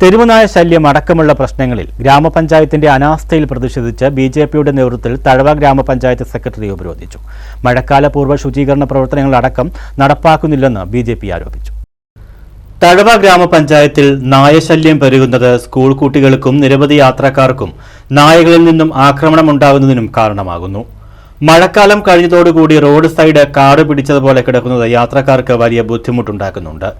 തെരുവുനായ ശല്യം അടക്കമുള്ള പ്രശ്നങ്ങളിൽ ഗ്രാമപഞ്ചായത്തിന്റെ അനാസ്ഥയിൽ പ്രതിഷേധിച്ച് ബി ജെ പിയുടെ നേതൃത്വത്തിൽ തഴവ ഗ്രാമപഞ്ചായത്ത് സെക്രട്ടറി ഉപരോധിച്ചു. മഴക്കാല പൂർവ ശുചീകരണ പ്രവർത്തനങ്ങളടക്കം നടപ്പാക്കുന്നില്ലെന്ന് ബി ജെ പി ആരോപിച്ചു. തഴവ ഗ്രാമപഞ്ചായത്തിൽ നായശല്യം പെരുകുന്നത് സ്കൂൾ കുട്ടികൾക്കും നിരവധി യാത്രക്കാർക്കും നായകളിൽ നിന്നും ആക്രമണം ഉണ്ടാകുന്നതിനും കാരണമാകുന്നു. മഴക്കാലം കഴിഞ്ഞതോടുകൂടി റോഡ് സൈഡ് കാട് പിടിച്ചതുപോലെ കിടക്കുന്നത് യാത്രക്കാർക്ക് വലിയ ബുദ്ധിമുട്ടുണ്ടാക്കുന്നുണ്ട്.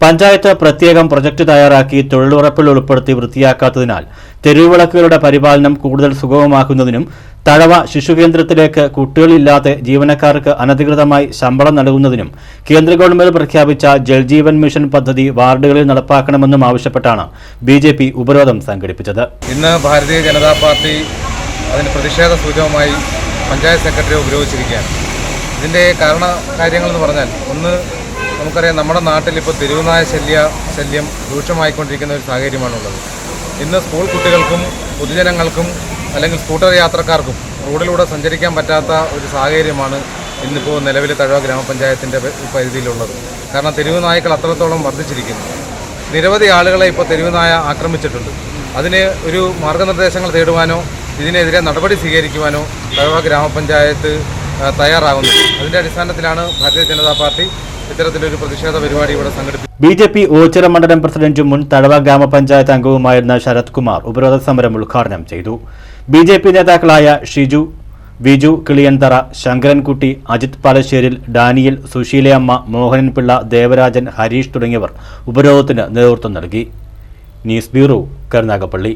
പഞ്ചായത്ത് പ്രത്യേകം പ്രൊജക്ട് തയ്യാറാക്കി തൊഴിലുറപ്പിൽ ഉൾപ്പെടുത്തി വൃത്തിയാക്കാത്തതിനാൽ തെരുവിളക്കുകളുടെ പരിപാലനം കൂടുതൽ സുഗമമാക്കുന്നതിനും തഴവ ശിശുകേന്ദ്രത്തിലേക്ക് കുട്ടികളില്ലാതെ ജീവനക്കാർക്ക് അനധികൃതമായി ശമ്പളം നൽകുന്നതിനും കേന്ദ്ര ഗവൺമെന്റ് പ്രഖ്യാപിച്ച ജൽജീവൻ മിഷൻ പദ്ധതി വാർഡുകളിൽ നടപ്പാക്കണമെന്നും ആവശ്യപ്പെട്ടാണ് ബി ജെ പി ഉപരോധം സംഘടിപ്പിച്ചത്. ഇന്ന് ഭാരതീയ ജനതാ പാർട്ടി അതിന് പ്രതിഷേധ സൂചകമായി പഞ്ചായത്ത് സെക്രട്ടറി ഉപയോഗിച്ചിരിക്കുകയാണ് ഇതിന്റെ കാരണ കാര്യങ്ങളെന്ന് പറഞ്ഞാൽ ഒന്ന് നമുക്കറിയാം നമ്മുടെ നാട്ടിൽ ഇപ്പോൾ തെരുവുനായ ശല്യ ശല്യം രൂക്ഷമായിക്കൊണ്ടിരിക്കുന്ന ഒരു സാഹചര്യമാണുള്ളത്. ഇന്ന് സ്കൂൾ കുട്ടികൾക്കും പൊതുജനങ്ങൾക്കും അല്ലെങ്കിൽ സ്കൂട്ടർ യാത്രക്കാർക്കും റോഡിലൂടെ സഞ്ചരിക്കാൻ പറ്റാത്ത ഒരു സാഹചര്യമാണ് ഇന്നിപ്പോൾ നിലവിൽ തഴവ ഗ്രാമപഞ്ചായത്തിന്റെ പരിധിയിലുള്ളത്. കാരണം തെരുവ് നായ്ക്കൾ അത്രത്തോളം വർദ്ധിച്ചിരിക്കുന്നു. നിരവധി ആളുകളെ ഇപ്പോൾ തെരുവുനായ ആക്രമിച്ചിട്ടുണ്ട്. അതിന് ഒരു മാർഗനിർദ്ദേശങ്ങൾ തേടുവാനോ ഇതിനെതിരെ നടപടി സ്വീകരിക്കുവാനോ തഴവ ഗ്രാമപഞ്ചായത്ത് തയ്യാറാകുന്നത് തയ്യാറാകുന്നു അതിന്റെ അടിസ്ഥാനത്തിലാണ് ഭാരതീയ ജനതാ പാർട്ടി ഇത്തരത്തിലൊരു പ്രതിഷേധ പരിപാടി ഇവിടെ സംഘടിപ്പിച്ചു ബി ജെ പി ഓച്ചിറ മണ്ഡലം പ്രസിഡന്റും മുൻ തഴവ ഗ്രാമപഞ്ചായത്ത് അംഗവുമായിരുന്ന ശരത് കുമാർ ഉപരോധ സമരം ഉദ്ഘാടനം ചെയ്തു. ബി ജെ പി നേതാക്കളായ ഷിജു വിജു കിളിയന്തറ ശങ്കരൻകുട്ടി അജിത് പാലശ്ശേരിൽ ഡാനിയൽ സുശീലയമ്മ മോഹനൻപിള്ള ദേവരാജൻ ഹരീഷ് തുടങ്ങിയവർ ഉപരോധത്തിന് നേതൃത്വം നൽകി. News bureau Karunagappally.